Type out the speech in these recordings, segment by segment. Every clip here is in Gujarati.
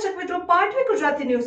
મંદિર આયોજન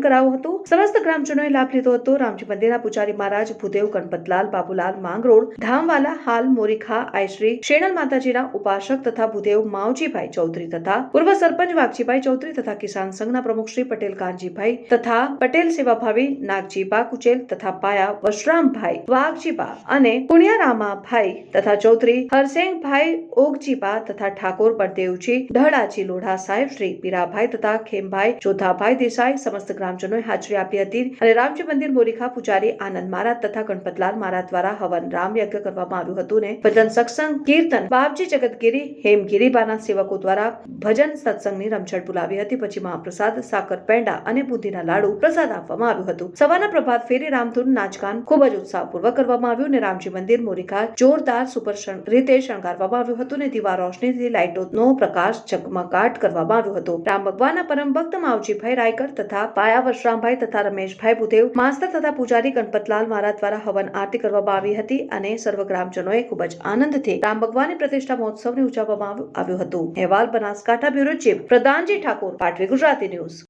કરાયું હતું. સમસ્ત ગ્રામજનોએ લાભ લીધો હતો. રામજી મંદિરના પૂજારી મહારાજ ભૂદેવ ગણપતલાલ, બાબુલાલ માંગરોળ, ધામવાલા હાલ મોરીખા આયશ્રી શેણલ માતાજીના ઉપાસક તથા ભૂદેવ માવજીભાઈ ચૌધરી તથા પૂર્વ સરપંચ વાઘજીભાઈ ચૌધરી તથા કિસાન સંઘના પ્રમુખ શ્રી પટેલ કાનજીભાઈ તથા પટેલ સેવાભાવી નાગજીબા કુચેલ તથા પાયા વશરામભાઈ, વાઘજીબા અને પુણ્યારામાભાઈ તથા ચૌધરી હરસેંગભાઈ ઓગજીબા તથા ઠાકોર બળદેવજી ઢળાજી લોઢા સાહેબ શ્રી પીરાભાઈ તથા ખેમભાઈ જોધાભાઈ દેસાઈ સમસ્ત ગ્રામજનોએ હાજરી આપી હતી અને રામજી મંદિર મોરીખા પૂજારી આનંદ મહારાજ તથા ગણપતલાલ મહારાજ દ્વારા હવન રામ યજ્ઞ કરવામાં આવ્યું હતું ને ભજન સત્સંગ, કીર્તન, બાપજી જગતગીરી, હેમગીરીબાના સેવકો દ્વારા ભજન સત્સંગની રમઝટ બોલાવી હતી. પછી મહાપ્રસાદ, સાકર, પેંડા અને બુંદીના લાડુ પ્રસાદ આપવામાં આવ્યું હતું. સવારના પ્રભાત ફેરી રામધૂન નાચગાન ખૂબ જ ઉત્સાહપૂર્વક કરવામાં આવ્યું અને રામજી મંદિર, મોરીખા, જોરદાર સુપર રીતે શણગારવામાં આવ્યું હતું અને દીવા રોશનીથી લાઇટોનો પ્રકાશ ઝગમગાટ કરવામાં આવ્યો હતો. રામ ભગવાનના પરમ ભક્ત માવજીભાઈ રાયકર તથા પાયા વશરામભાઈ તથા રમેશભાઈ ભૂદેવ માસ્તર તથા પૂજારી ગણપતલાલ મહારાજ દ્વારા હવન આરતી કરવામાં આવી હતી અને સર્વ ગ્રામજનોએ ખૂબ જ આનંદથી રામ ભગવાનની પ્રતિષ્ઠા મહોત્સવને ઉજવવામાં આવ્યું હતું. અહેવાલ બનાસકાંઠા બ્યુરો ચીફ પ્રધાનજી ઠાકોર, પાટવી ગુજરાતી ન્યૂઝ.